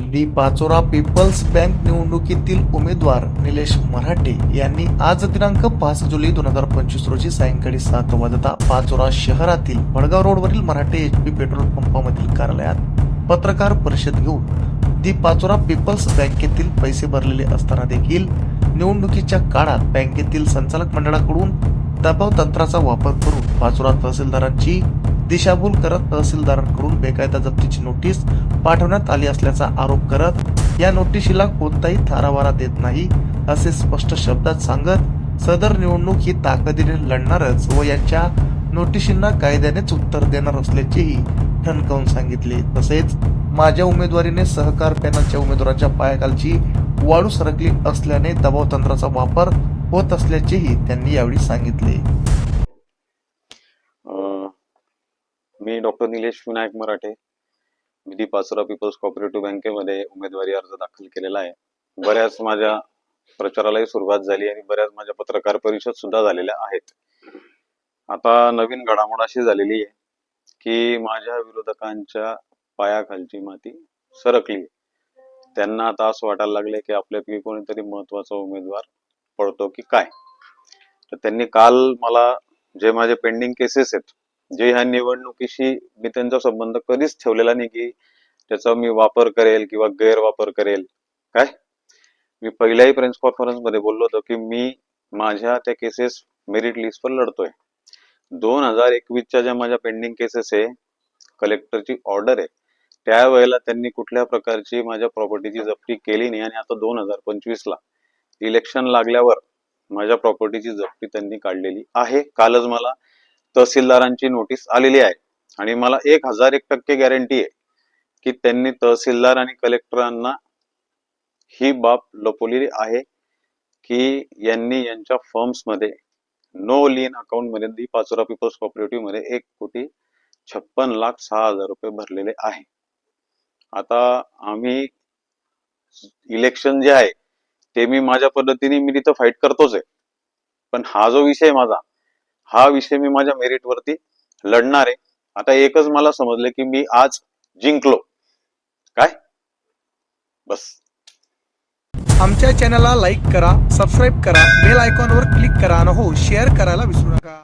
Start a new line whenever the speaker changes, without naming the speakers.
D Pachora people's bank निवडणुकीतील उमेदवार निलेश मराठे यांनी आज दिनांक पाच जुलै दोन हजार पंचवीस रोजी सायंकाळी सात वाजता पाचोरा शहरातील भडगाव रोडवरील मराठे एचपी पेट्रोल पंपामधील कार्यालयात पत्रकार परिषद घेऊन दी पाचोरा पीपल्स बँकेतील पैसे भरलेले असताना देखील निवडणुकीच्या काळात बँकेतील संचालक मंडळाकडून दबाव तंत्राचा वापर करून पाचोरा तहसीलदारांची दिशाभूल करत तहसीलदारांकडून बेकायदा जप्तीची नोटीस पाठवण्यात आली असल्याचा आरोप करत या नोटिशीला कोणताही थारावारा देत नाही असे स्पष्ट शब्दात सांगत सदर निवडणूक ही ताकदीने लढणारच व यांच्या नोटिशींना कायद्यानेच उत्तर देणार असल्याचेही ठणकावून सांगितले. तसेच माझ्या उमेदवारीने सहकार पॅनलच्या उमेदवाराच्या पायाखालची वाळू सरकली असल्याने दबाव तंत्राचा वापर होत असल्याचेही त्यांनी यावेळी सांगितले.
मी डॉक्टर निलेश विनायक मराठे विधी पाचोरा पीपल्स कॉपरेटिव्ह बँकेमध्ये उमेदवारी अर्ज दाखल केलेला आहे. बऱ्याच माझ्या प्रचारालाही सुरुवात झाली आणि बऱ्याच माझ्या पत्रकार परिषद सुद्धा झालेल्या आहेत. आता नवीन घडामोड अशी झालेली आहे की माझ्या विरोधकांच्या पायाखालची माती सरकली त्यांना आता असं वाटायला लागले की आपल्यापैकी कोणीतरी महत्त्वाचा उमेदवार पडतो की काय? तर त्यांनी काल मला जे माझे पेंडिंग केसेस आहेत जे ह्या निवडणुकीशी मी त्यांचा संबंध कधीच ठेवलेला नाही की त्याचा मी वापर करेल किंवा गैरवापर करेल. काय? मी पहिल्याही प्रेस कॉन्फरन्समध्ये बोललो होतो की मी माझ्या त्या केसेस मेरिट लिस्टवर लढतोय. दोन हजार एकवीसच्या ज्या माझ्या पेंडिंग केसेस आहे कलेक्टरची ऑर्डर आहे त्यावेळेला त्यांनी कुठल्या प्रकारची माझ्या प्रॉपर्टीची जप्ती केली नाही आणि आता दोन हजार पंचवीस ला इलेक्शन लागल्यावर माझ्या प्रॉपर्टीची जप्ती त्यांनी काढलेली आहे. कालच मला तहसीलदारांची नोटीस आलेली आहे. आणि मला एक हजार एक टक्के गॅरंटी आहे की त्यांनी तहसीलदार आणि कलेक्टरांना ही बाब लपवलेली आहे की यांनी यांच्या फर्म्समध्ये नो लीन अकाउंटमध्ये दी पाचोरा पीपल्स कोऑपरेटिव्हमध्ये एक कोटी छप्पन लाख सहा हजार रुपये भरलेले आहे. आता आम्ही इलेक्शन जे आहे ते मी माझ्या पद्धतीने मी तिथं फाईट करतोच आहे. पण हा जो विषय माझा हा विषय मी माझ्या मेरिट वरती लढणार आहे. आता एकच मला समजलं की मी आज जिंकलो. काय? बस.
आमच्या चॅनलला लाईक करा सबस्क्राईब करा बेल आयकॉनवर क्लिक करा आणि हो शेअर करायला विसरू नका.